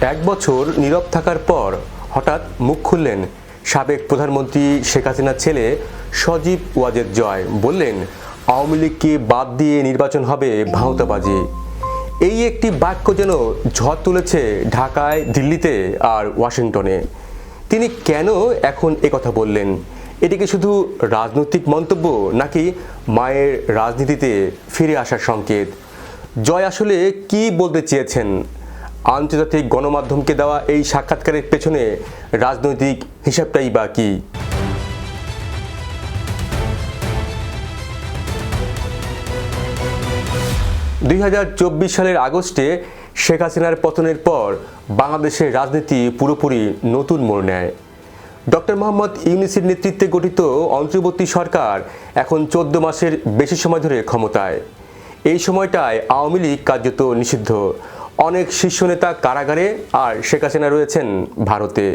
এক বছর নীরব থাকার পর হঠাৎ মুখ খুললেন সাবেক প্রধানমন্ত্রী শেখ হাসিনার ছেলে সজীব ওয়াজেদ জয়। বললেন, আওয়ামী লীগকে বাদ দিয়ে নির্বাচন হবে ভাঁওতাবাজি। এই একটি বাক্য যেন ঝড় তুলেছে ঢাকায়, দিল্লিতে আর ওয়াশিংটনে। তিনি কেন এখন কথা বললেন? এটিকে শুধু রাজনৈতিক মন্তব্য নাকি মায়ের রাজনীতিতে ফিরে আসার সংকেত? জয় আসলে কি বলতে চেয়েছেন? আন্তর্জাতিক গণমাধ্যমকে দেওয়া এই সাক্ষাৎকারের পেছনে রাজনৈতিক হিসাবটাই বা কী? দুই সালের আগস্টে শেখ হাসিনার পতনের পর বাংলাদেশের রাজনীতি পুরোপুরি নতুন মোড় নেয়। ডক্টর মোহাম্মদ ইউনিসের নেতৃত্বে গঠিত অন্তর্বর্তী সরকার এখন চোদ্দ মাসের বেশি সময় ধরে ক্ষমতায়। এই সময়টায় আওয়ামী লীগ কার্যত নিষিদ্ধ। অনেক শীর্ষ নেতা কারাগারে আর শেখ হাসিনা রয়েছেন ভারতে।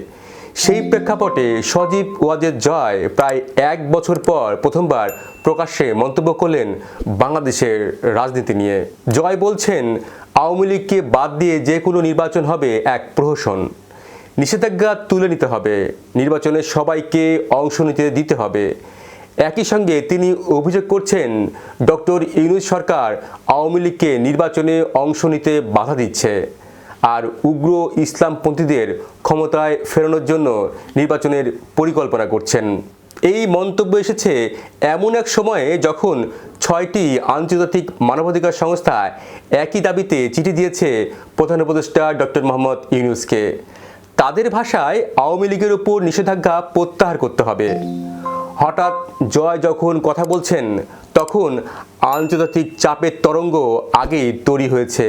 সেই প্রেক্ষাপটে সজীব ওয়াজেদ জয় প্রায় এক বছর পর প্রথমবার প্রকাশ্যে মন্তব্য করলেন বাংলাদেশের রাজনীতি নিয়ে। জয় বলছেন, আওয়ামী লীগকে বাদ দিয়ে যে কোনো নির্বাচন হবে এক প্রহসন। নিষেধাজ্ঞা তুলে নিতে হবে। নির্বাচনে সবাইকে অংশ নিতে দিতে হবে। একই সঙ্গে তিনি অভিযোগ করছেন, ডক্টর ইউনুস সরকার আওয়ামী লীগকে নির্বাচনে অংশ নিতে বাধা দিচ্ছে আর উগ্র ইসলামপন্থীদের ক্ষমতায় ফেরানোর জন্য নির্বাচনের পরিকল্পনা করছেন। এই মন্তব্য এসেছে এমন এক সময়ে যখন ছয়টি আন্তর্জাতিক মানবাধিকার সংস্থা একই দাবিতে চিঠি দিয়েছে প্রধান উপদেষ্টা ডক্টর মোহাম্মদ ইউনুসকে। তাদের ভাষায় আওয়ামী লীগের উপর নিষেধাজ্ঞা প্রত্যাহার করতে হবে। হঠাৎ জয় যখন কথা বলছেন, তখন আন্তর্জাতিক চাপের তরঙ্গ আগেই তৈরি হয়েছে।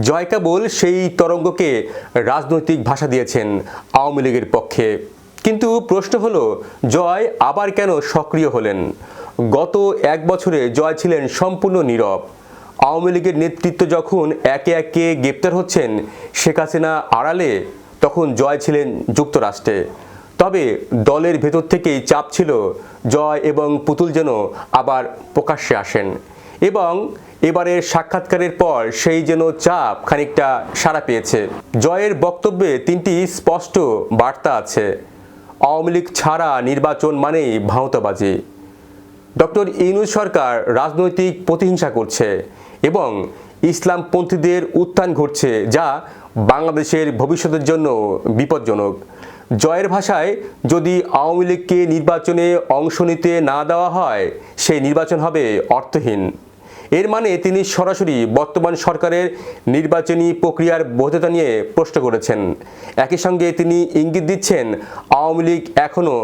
জয় কেবল সেই তরঙ্গকে রাজনৈতিক ভাষা দিয়েছেন আওয়ামী লীগের পক্ষে। কিন্তু প্রশ্ন হলো, জয় আবার কেন সক্রিয় হলেন? গত এক বছরে জয় ছিলেন সম্পূর্ণ নীরব। আওয়ামী লীগের নেতৃত্ব যখন একে একে গ্রেপ্তার হচ্ছেন শেখ হাসিনা আড়ালে, তখন জয় ছিলেন যুক্তরাষ্ট্রে। তবে দলের ভেতর থেকেই চাপ ছিল, জয় এবং পুতুল যেন আবার প্রকাশ্যে আসেন। এবং এবারের সাক্ষাৎকারের পর সেই যেন চাপ খানিকটা সাড়া পেয়েছে। জয়ের বক্তব্যে তিনটি স্পষ্ট বার্তা আছে। আওয়ামী লীগ ছাড়া নির্বাচন মানেই ভাঁওতাবাজি। ডক্টর ইউনুস সরকার রাজনৈতিক প্রতিহিংসা করছে এবং ইসলামপন্থীদের উত্থান ঘটছে যা বাংলাদেশের ভবিষ্যতের জন্য বিপজ্জনক। জয়ের ভাষায় যদি আওয়ামী লীগকে নির্বাচনে অংশ নিতে না দেওয়া হয়, সেই নির্বাচন হবে অর্থহীন। এর মানে তিনি সরাসরি বর্তমান সরকারের নির্বাচনী প্রক্রিয়ার বৈধতা নিয়ে প্রশ্ন করেছেন। একই সঙ্গে তিনি ইঙ্গিত দিচ্ছেন, আওয়ামী লীগ এখনও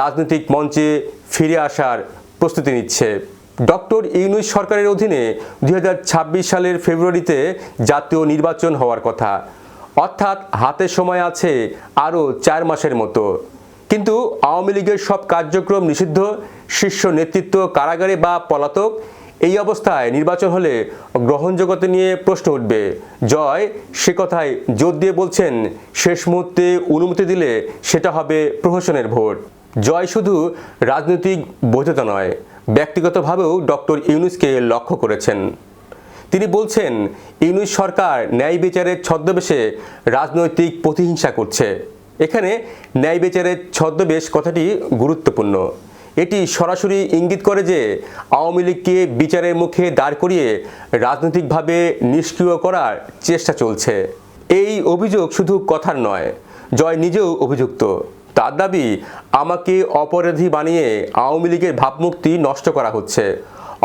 রাজনৈতিক মঞ্চে ফিরে আসার প্রস্তুতি নিচ্ছে। ডক্টর ইউনুস সরকারের অধীনে দু হাজার ছাব্বিশ সালের ফেব্রুয়ারিতে জাতীয় নির্বাচন হওয়ার কথা। অর্থাৎ হাতে সময় আছে আরও চার মাসের মতো। কিন্তু আওয়ামী লীগের সব কার্যক্রম নিষিদ্ধ, শীর্ষ নেতৃত্ব কারাগারে বা পলাতক, এই অবস্থায় নির্বাচন হলে গ্রহণযোগ্যতা নিয়ে প্রশ্ন উঠবে। জয় সে কথায় জোর দিয়ে বলছেন, শেষ মুহূর্তে অনুমতি দিলে সেটা হবে প্রহসনের ভোট। জয় শুধু রাজনৈতিক বৈধতা নয়, ব্যক্তিগতভাবেও ডক্টর ইউনুসকে লক্ষ্য করেছেন। তিনি বলছেন, ইউনুস সরকার ন্যায় বিচারের ছদ্মবেশে রাজনৈতিক প্রতিহিংসা করছে। এখানে ন্যায় বিচারের ছদ্মবেশ কথাটি গুরুত্বপূর্ণ। এটি সরাসরি ইঙ্গিত করে যে, আওয়ামী লীগকে বিচারের মুখে দাঁড় করিয়ে রাজনৈতিকভাবে নিষ্ক্রিয় করার চেষ্টা চলছে। এই অভিযোগ শুধু কথার নয়, জয় নিজেও অভিযুক্ত। তার দাবি, আমাকে অপরাধী বানিয়ে আওয়ামী লীগের ভাবমূর্তি নষ্ট করা হচ্ছে।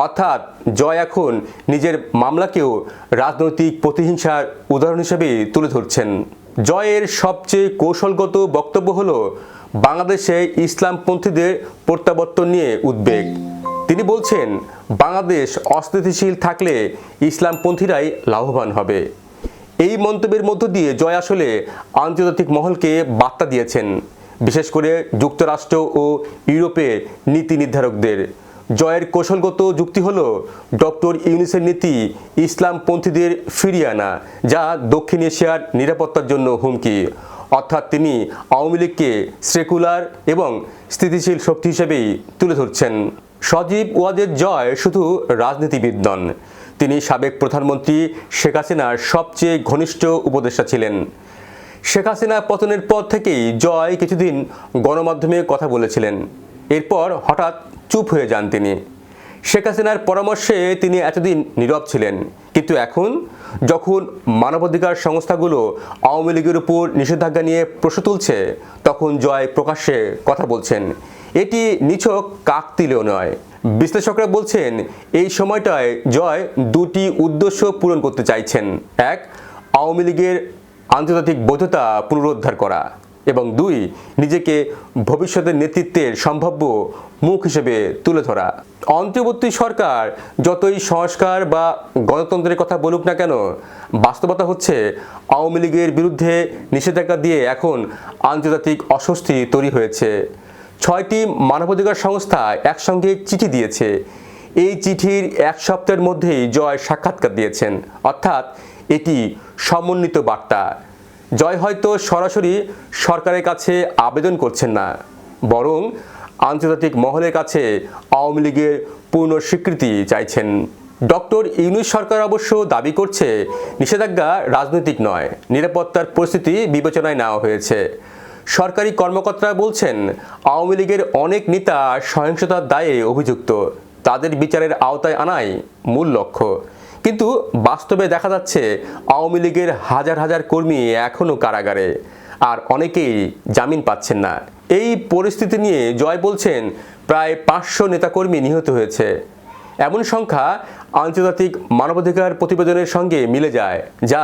অর্থাৎ জয় এখন নিজের মামলাকেও রাজনৈতিক প্রতিহিংসার উদাহরণ হিসেবে তুলে ধরছেন। জয়ের সবচেয়ে কৌশলগত বক্তব্য হল বাংলাদেশে ইসলামপন্থীদের প্রত্যাবর্তন নিয়ে উদ্বেগ। তিনি বলছেন, বাংলাদেশ অস্থিতিশীল থাকলে ইসলামপন্থীরাই লাভবান হবে। এই মন্তব্যের মধ্য দিয়ে জয় আসলে আন্তর্জাতিক মহলকে বার্তা দিয়েছেন, বিশেষ করে যুক্তরাষ্ট্র ও ইউরোপের নীতি নির্ধারকদের। জয়ের কৌশলগত যুক্তি হল ডক্টর ইউনিসের নীতি ইসলামপন্থীদের ফিরিয়ে আনা, যা দক্ষিণ এশিয়ার নিরাপত্তার জন্য হুমকি। অর্থাৎ তিনি আওয়ামী লীগকে সেকুলার এবং স্থিতিশীল শক্তি হিসেবেই তুলে ধরছেন। সজীব ওয়াজেদ জয় শুধু রাজনীতিবিদ নন, তিনি সাবেক প্রধানমন্ত্রী শেখ হাসিনার সবচেয়ে ঘনিষ্ঠ উপদেষ্টা ছিলেন। শেখ হাসিনা পতনের পর থেকেই জয় কিছুদিন গণমাধ্যমে কথা বলেছিলেন। এরপর হঠাৎ চুপ হয়ে যান তিনি। শেখ হাসিনার পরামর্শে তিনি এতদিন নীরব ছিলেন। কিন্তু এখন যখন মানবাধিকার সংস্থাগুলো আওয়ামী লীগের উপর নিষেধাজ্ঞা নিয়ে প্রশ্ন তুলছে, তখন জয় প্রকাশ্যে কথা বলছেন। এটি নিছক কাকতিলেও নয়। বিশ্লেষকরা বলছেন, এই সময়টায় জয় দুটি উদ্দেশ্য পূরণ করতে চাইছেন। এক, আওয়ামী লীগের আন্তর্জাতিক বৈধতা পুনরুদ্ধার করা। এবং দুই, নিজেকে ভবিষ্যতের নেতৃত্বের সম্ভাব্য মুখ হিসেবে তুলে ধরা। অন্তর্বর্তী সরকার যতই সংস্কার বা গণতন্ত্রের কথা বলুক না কেন, বাস্তবতা হচ্ছে আওয়ামী লীগের বিরুদ্ধে নিষেধাজ্ঞা দিয়ে এখন আন্তর্জাতিক অস্বস্তি তৈরি হয়েছে। ছয়টি মানবাধিকার সংস্থা একসঙ্গে চিঠি দিয়েছে। এই চিঠির এক সপ্তাহের মধ্যেই জয় সাক্ষাৎকার দিয়েছেন। অর্থাৎ এটি সমন্বিত বার্তা। জয় হয়তো সরাসরি সরকারের কাছে আবেদন করছেন না, বরং আন্তর্জাতিক মহলের কাছে আওয়ামী লীগের পূর্ণ স্বীকৃতি চাইছেন। ডক্টর ইউনুস সরকার অবশ্য দাবি করছে, নিষেধাজ্ঞা রাজনৈতিক নয়, নিরাপত্তার পরিস্থিতি বিবেচনায় নেওয়া হয়েছে। সরকারি কর্মকর্তারা বলছেন, আওয়ামী লীগের অনেক নেতা সহিংসতার দায়ে অভিযুক্ত, তাদের বিচারের আওতায় আনাই মূল লক্ষ্য। কিন্তু বাস্তবে দেখা যাচ্ছে আওয়ামী লীগের হাজার হাজার কর্মী এখনও কারাগারে, আর অনেকেই জামিন পাচ্ছেন না। এই পরিস্থিতি নিয়ে জয় বলছেন প্রায় পাঁচশো নেতাকর্মী নিহত হয়েছে। এমন সংখ্যা আন্তর্জাতিক মানবাধিকার প্রতিবেদনের সঙ্গে মিলে যায়, যা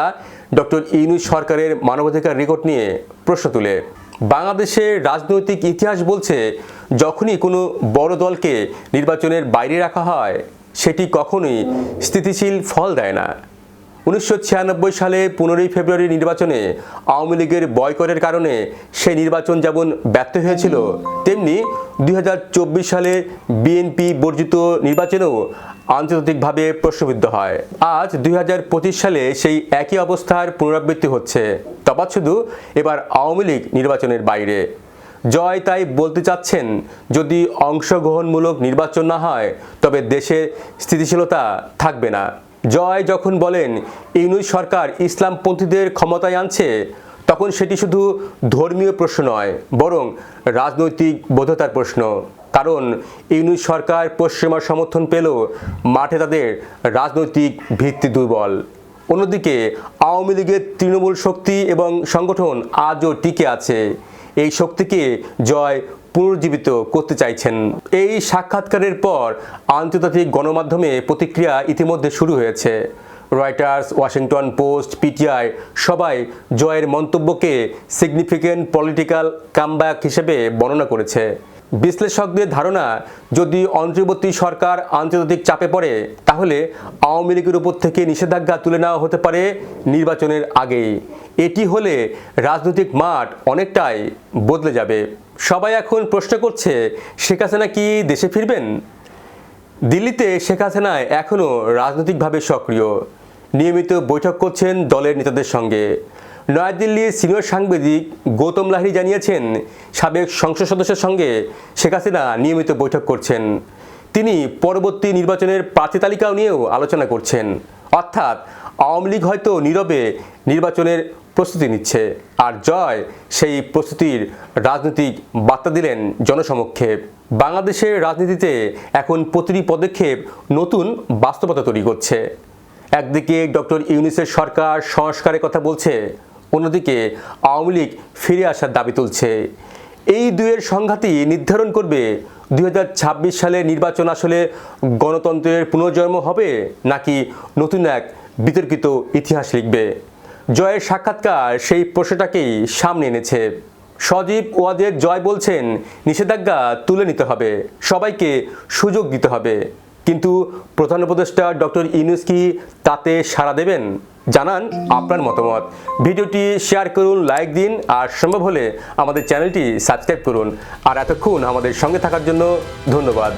ডক্টর ইউনুস সরকারের মানবাধিকার রেকর্ড নিয়ে প্রশ্ন তুলে। বাংলাদেশের রাজনৈতিক ইতিহাস বলছে, যখনই কোনো বড় দলকে নির্বাচনের বাইরে রাখা হয় সেটি কখনোই স্থিতিশীল ফল দেয় না। উনিশশো ছিয়ানব্বই সালে পনেরোই ফেব্রুয়ারি নির্বাচনে আওয়ামী লীগের বয়কটের কারণে সেই নির্বাচন যেমন ব্যর্থ হয়েছিল, তেমনি দুই হাজার চব্বিশ সালে বিএনপি বর্জিত নির্বাচনেও আন্তর্জাতিকভাবে প্রশ্নবিদ্ধ হয়। আজ দুই হাজার পঁচিশ সালে সেই একই অবস্থার পুনরাবৃত্তি হচ্ছে। তফাৎ শুধু এবার আওয়ামী লীগ নির্বাচনের বাইরে। জয় তাই বলতে চাচ্ছেন, যদি অংশগ্রহণমূলক নির্বাচন না হয়, তবে দেশে স্থিতিশীলতা থাকবে না। জয় যখন বলেন, ইউনুস সরকার ইসলামপন্থীদের ক্ষমতায় আনছে, তখন সেটি শুধু ধর্মীয় প্রশ্ন নয়, বরং রাজনৈতিক বোধতার প্রশ্ন। কারণ, ইউনুস সরকার পশ্চিমার সমর্থন পেল, মাঠে তাদের রাজনৈতিক ভিত্তি দুর্বল। অন্যদিকে, আওয়ামী লীগের তৃণমূল শক্তি এবং সংগঠন আজও টিকে আছে। এই শক্তিকে জয় পুনর্জীবিত করতে চাইছেন। এই সাক্ষাৎকারের পর আন্তর্জাতিক গণমাধ্যমে প্রতিক্রিয়া ইতিমধ্যে শুরু হয়েছে। রয়টার্স ওয়াশিংটন পোস্ট পিটিআই সবাই জয়ের মন্তব্যকে সিগনিফিকেন্ট পলিটিক্যাল কামব্যাক হিসেবে বর্ণনা করেছে। বিশ্লেষকদের ধারণা, যদি অন্তর্বর্তী সরকার আন্তর্জাতিক চাপে পড়ে, তাহলে আওয়ামী লীগের উপর থেকে নিষেধাজ্ঞা তুলে নেওয়া হতে পারে নির্বাচনের আগেই। এটি হলে রাজনৈতিক মাঠ অনেকটাই বদলে যাবে। সবাই এখন প্রশ্ন করছে, শেখ হাসিনা কি দেশে ফিরবেন? দিল্লিতে শেখ হাসিনা এখনও রাজনৈতিকভাবে সক্রিয়। নিয়মিত বৈঠক করছেন দলের নেতাদের সঙ্গে। নয়াদিল্লির সিনিয়র সাংবাদিক গৌতম লাহিড়ী জানিয়েছেন, সাবেক সংসদ সদস্যের সঙ্গে শেখ হাসিনা নিয়মিত বৈঠক করছেন। তিনি পরবর্তী নির্বাচনের প্রার্থী তালিকাও নিয়েও আলোচনা করছেন। অর্থাৎ আওয়ামী লীগ হয়তো নীরবে নির্বাচনের প্রস্তুতি নিচ্ছে। আর জয় সেই প্রস্তুতির রাজনৈতিক বার্তা দিলেন জনসমক্ষে। বাংলাদেশের রাজনীতিতে এখন প্রতিটি পদক্ষেপ নতুন বাস্তবতা তৈরি করছে। একদিকে ডক্টর ইউনিসের সরকার সংস্কারের কথা বলছে, অন্যদিকে আওয়ামী লীগ ফিরে আসার দাবি তুলছে। এই দুয়ের সংঘাতই নির্ধারণ করবে দু হাজার ছাব্বিশ সালে নির্বাচন আসলে গণতন্ত্রের পুনর্জন্ম হবে নাকি নতুন এক বিতর্কিত ইতিহাস লিখবে। জয়ের সাক্ষাৎকার সেই প্রশ্নটাকেই সামনে এনেছে। সজীব ওয়াদের জয় বলছেন, নিষেধাজ্ঞা তুলে নিতে হবে, সবাইকে সুযোগ দিতে হবে। কিন্তু প্রধান উপদেষ্টা ডক্টর ইউনুস কি তাতে সাড়া দেবেন? জানান আপনার মতামত। ভিডিওটি শেয়ার করুন, লাইক দিন, আর সম্ভব হলে আমাদের চ্যানেলটি সাবস্ক্রাইব করুন। আর এতক্ষণ আমাদের সঙ্গে থাকার জন্য ধন্যবাদ।